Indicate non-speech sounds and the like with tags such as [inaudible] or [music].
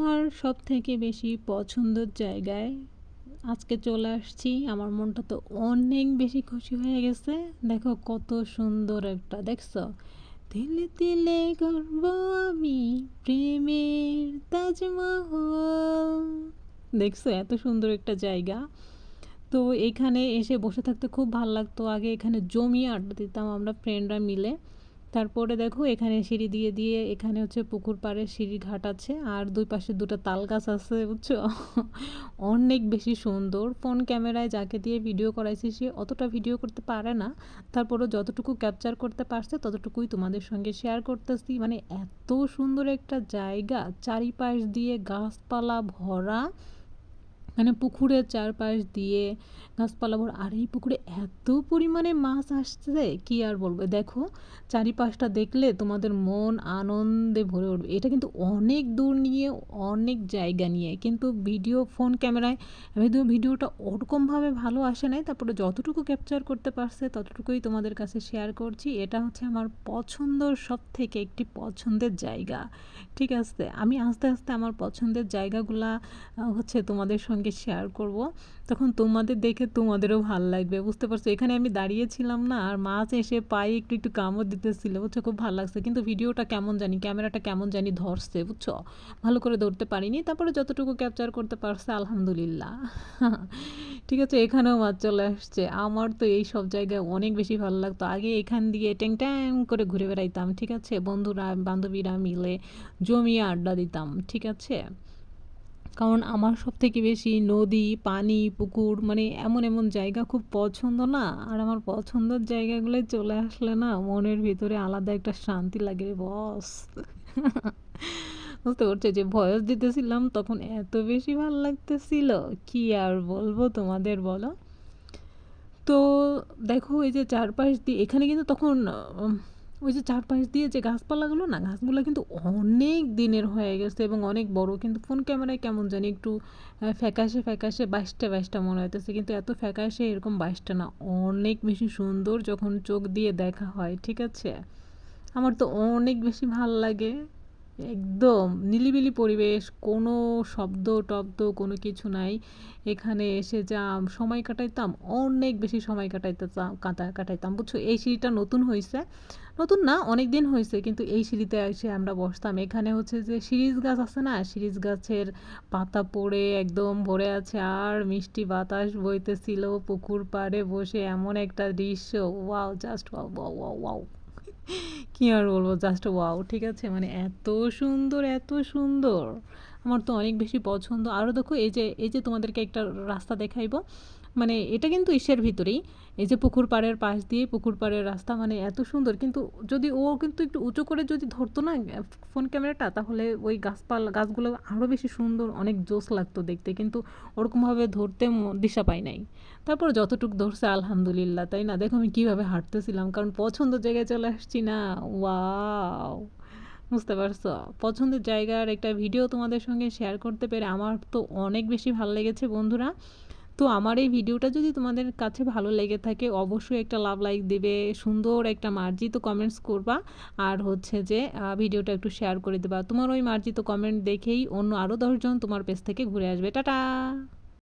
আমার সব থেকে বেশি পছন্দের জায়গায় আজকে চলে আসছি। আমার মনটা তো অনেক বেশি খুশি হয়ে গেছে। দেখো কত সুন্দর একটা, দেখছ? তিলে তিলে গর্ব আমি প্রেমের তাজমহল। দেখছ এত সুন্দর একটা জায়গা। তো এখানে এসে বসে থাকতে খুব ভালো লাগতো। আগে এখানে জমিয়ে আড্ডা দিতাম আমরা ফ্রেন্ডরা মিলে। তারপরে দেখো এখানে সিঁড়ি দিয়ে দিয়ে এখানে হচ্ছে পুকুর পাড়ে সিঁড়ি ঘাট আছে আর দুই পাশে দুটো তাল গাছ আছে, বুঝছ? অনেক বেশি সুন্দর। ফোন ক্যামেরায় যাকে দিয়ে ভিডিও করাইছি, সে অতটা ভিডিও করতে পারে না। তারপরও যতটুকু ক্যাপচার করতে পারছে, ততটুকুই তোমাদের সঙ্গে শেয়ার করতেছি। মানে এত সুন্দর একটা জায়গা, চারিপাশ দিয়ে গাছপালা ভরা। মানে পুকুরের চারপাশ দিয়ে গাছপালা ভর, আর এই পুকুরে এত পরিমাণে মাছ আসছে কি আর বলব? দেখো, চারিপাশটা দেখলে তোমাদের মন আনন্দে ভরে উঠবে। এটা কিন্তু অনেক দূর নিয়ে, অনেক জায়গা নিয়ে। কিন্তু ভিডিও, ফোন, ক্যামেরায় ভিডিও ভিডিওটা ওরকমভাবে ভালো আসে নাই। তারপরে যতটুকু ক্যাপচার করতে পারছে, ততটুকুই তোমাদের কাছে শেয়ার করছি। এটা হচ্ছে আমার পছন্দর সব থেকে একটি পছন্দের জায়গা। ঠিক আছে? আমি আস্তে আস্তে আমার পছন্দের জায়গাগুলা হচ্ছে তোমাদের সঙ্গে শেয়ার করব। তখন তোমাদের দেখে তোমাদেরও ভালো লাগবে, বুঝতে পারছ? এখানে আমি দাঁড়িয়েছিলাম না, আর মাছ এসে পায়ে একটু একটু কামড় দিতেছিল, বুঝছ? খুব ভালো লাগছে। কিন্তু ভিডিওটা কেমন জানি, ক্যামেরাটা কেমন জানি ধরছে, বুঝছ? ভালো করে ধরতে পারিনি। তারপরে যতটুকু ক্যাপচার করতে পারছে, আলহামদুলিল্লাহ। [laughs] ঠিক আছে, এখানেও মাছ চলে আসছে। আমার তো এই সব জায়গায় অনেক বেশি ভালো লাগতো। আগে এখান দিয়ে ট্যাং ট্যাং করে ঘুরে বেড়াইতাম, ঠিক আছে? বন্ধুরা, বান্ধবীরা মিলে জমিয়ে আড্ডা দিতাম, ঠিক আছে? কারণ আমার সব থেকে বেশি নদী, পানি, পুকুর মানে এমন এমন জায়গা খুব পছন্দ না। আর আমার পছন্দের জায়গাগুলোয় চলে আসলে না মনের ভিতরে আলাদা একটা শান্তি লাগে বস। বুঝতে পারছ? যে ভয়েস দিতেছিলাম তখন এত বেশি ভালো লাগতেছিল। কি আর বলব তোমাদের বলো? তো দেখো এই যে চারপাশ দিয়ে, এখানে কিন্তু তখন ওই যে চারপাশ দিয়ে যে গাছপালাগুলো না, গাছগুলো কিন্তু অনেক দিনের হয়ে গেছে এবং অনেক বড়, কিন্তু ফোন ক্যামেরায় কেমন জানি একটু ফ্যাকাশে ফ্যাকাশে বাইশটা বাইশটা মনে হইতেছে, কিন্তু এত ফ্যাকাশে এরকম বাইশটা না। অনেক বেশি সুন্দর যখন চোখ দিয়ে দেখা হয়, ঠিক আছে? আমার তো অনেক বেশি ভালো লাগে। একদম নিলিবিলি পরিবেশ, কোনো শব্দ, টব্দ, কোনো কিছু নাই। এখানে এসে যা সময় কাটাইতাম, অনেক বেশি সময় কাটাইতাম, কাটা, কাটাইতাম। বুঝছ, এই সিঁড়িটা নতুন হয়েছে নতুন না অনেক দিন হয়েছে কিন্তু এই সিঁড়িতে এসে আমরা বসতাম। এখানে হচ্ছে যে সিরিজ গাছ আছে না, সিরিজ গাছের পাতা পড়ে, একদম ভরে আছে, আর মিষ্টি বাতাস বইতেছিল পুকুর পাড়ে বসে, এমন একটা দৃশ্য। Wow, just wow wow wow. কি আর বলব? জাস্ট ওয়াও ঠিক আছে? মানে এত সুন্দর এত সুন্দর। আমার তো অনেক বেশি পছন্দ। আরও দেখো, এই যে এই যে তোমাদেরকে একটা রাস্তা দেখাইবো। মানে এটা কিন্তু ইসের ভিতরেই। এই যে পুকুর পাড়ের পাশ দিয়ে পুকুর পাড়ের রাস্তা মানে এত সুন্দর। কিন্তু যদি ও কিন্তু একটু উঁচু করে যদি ধরতো না ফোন ক্যামেরাটা, তাহলে ওই গাছপালা, গাছগুলো আরও বেশি সুন্দর, অনেক জোস লাগতো দেখতে। কিন্তু ওরকমভাবে ধরতে দিশা পাই নাই। তারপর যতটুকু ধরছে, আলহামদুলিল্লাহ, তাই না? দেখো আমি কীভাবে হাঁটতেছিলাম, কারণ পছন্দ জায়গায় চলে আসছি না। ওয়াও! বুঝতে পারছ? পছন্দের জায়গার একটা ভিডিও তোমাদের সঙ্গে শেয়ার করতে পেরে আমার তো অনেক বেশি ভালো লেগেছে বন্ধুরা। তো আমার এই ভিডিওটা যদি তোমাদের কাছে ভালো লেগে থাকে, অবশ্যই একটা লাভ লাইক দেবে, সুন্দর একটা মার্জিত কমেন্টস করবা। আর হচ্ছে যে ভিডিওটা একটু শেয়ার করে দেবা। তোমার ওই মার্জিত কমেন্ট দেখেই অন্য আরও দশজন তোমার পেজ থেকে ঘুরে আসবে। টাটা!